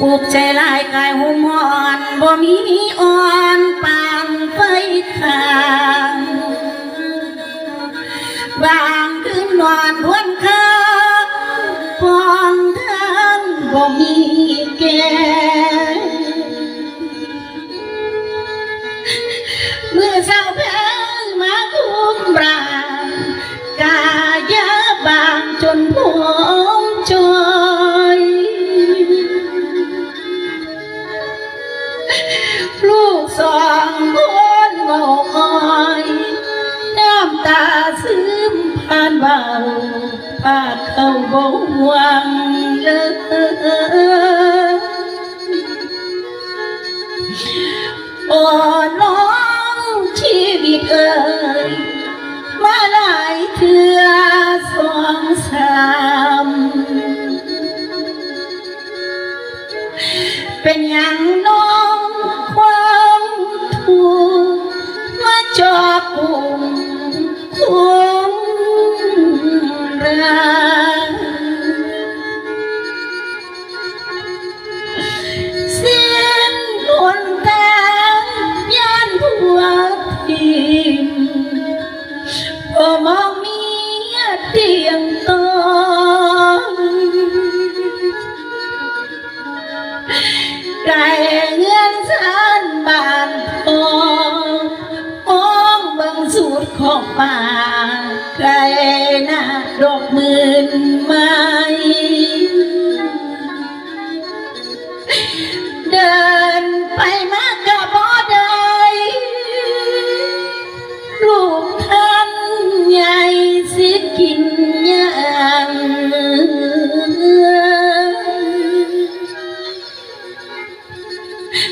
ผูกใจลายกายหูมอ่อนบ่มีอ่อนปางไฟทางบางคืนนอนวนค้างฟองทางบ่มีแก่เมื่อเศร้าแพ้ đầu và cầu bố hoàng lớn Ồ nó chỉ biết ơi mà lại thưa xóm xàm bên nhang nói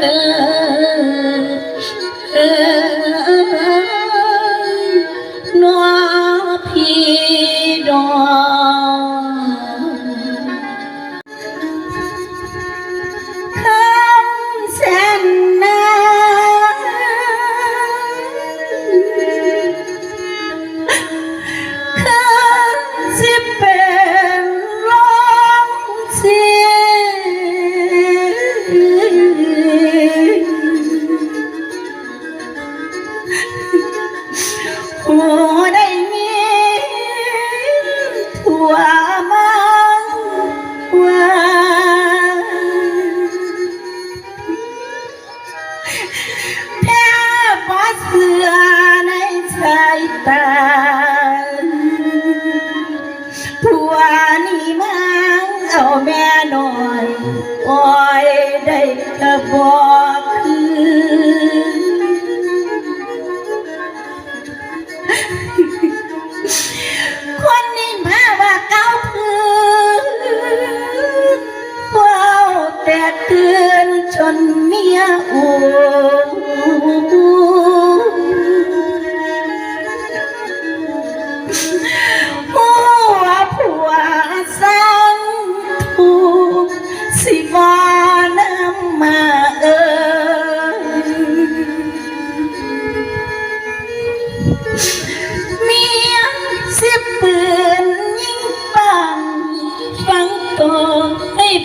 love.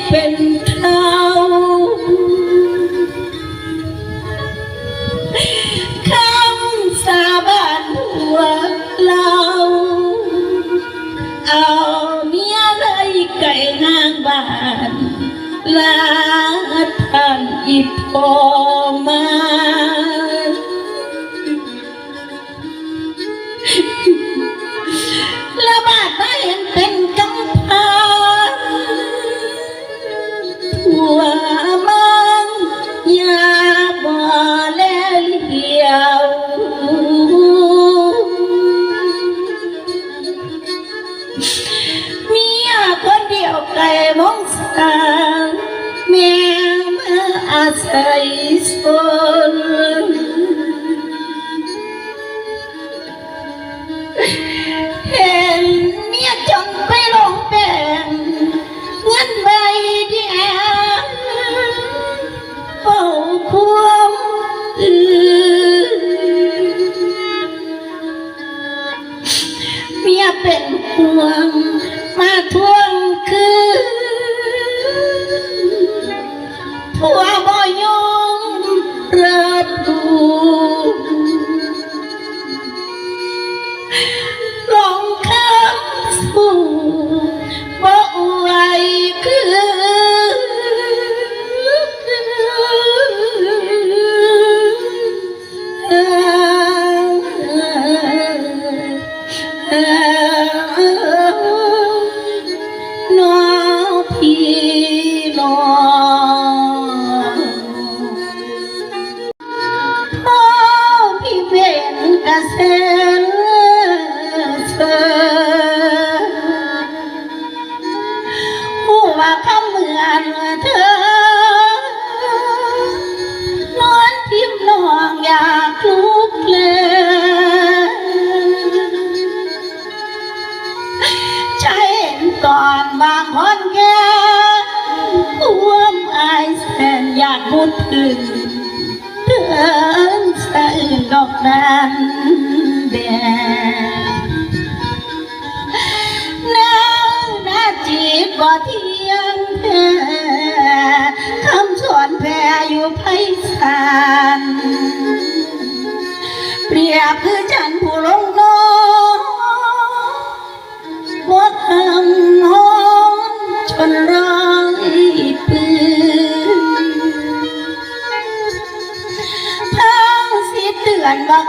เป็นเท่าคำสาบานหัวเรา เอาเมียเลยไก่นางบ้านลาทันอีพอมา ว ว่าคำเหมือนเธอนอนทิมนองอยากลุกเลยใจตอนบางคนแก่ความอายแสนอยากพูดถึงเดินใส่ดอกนั้นแดงนา คำสอนแพ้อยู่ไพศาลเปรียบคือฉันผู้ลงนอนหัวคำนอนจนร้อยปืนทางสิเตือนว่า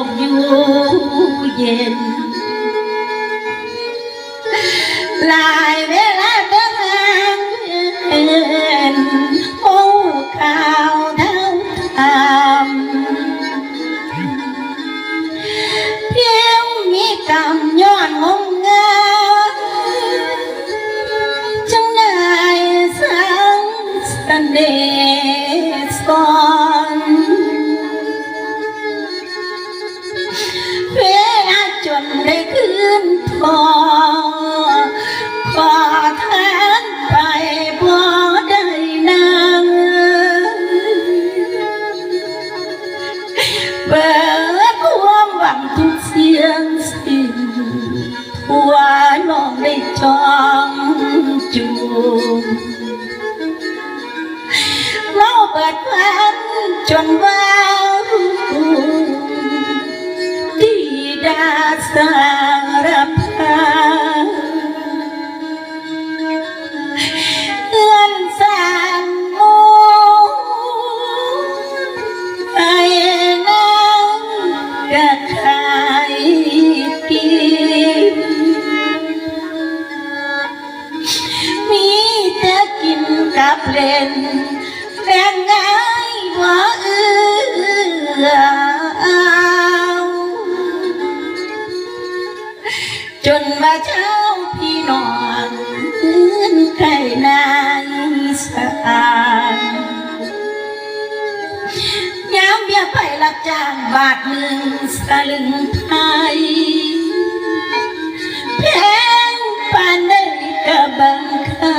อกอยู่เย็นลา เราเปิดพันจนว่าดีดาสา นแรงไงว่าเอือจนมาเช้าพี่นอนขึ้นใกล้นายสานยามเบียไปรับจ้างบาทหนึ่งสลึงไทยแพงปานได้กระบังคา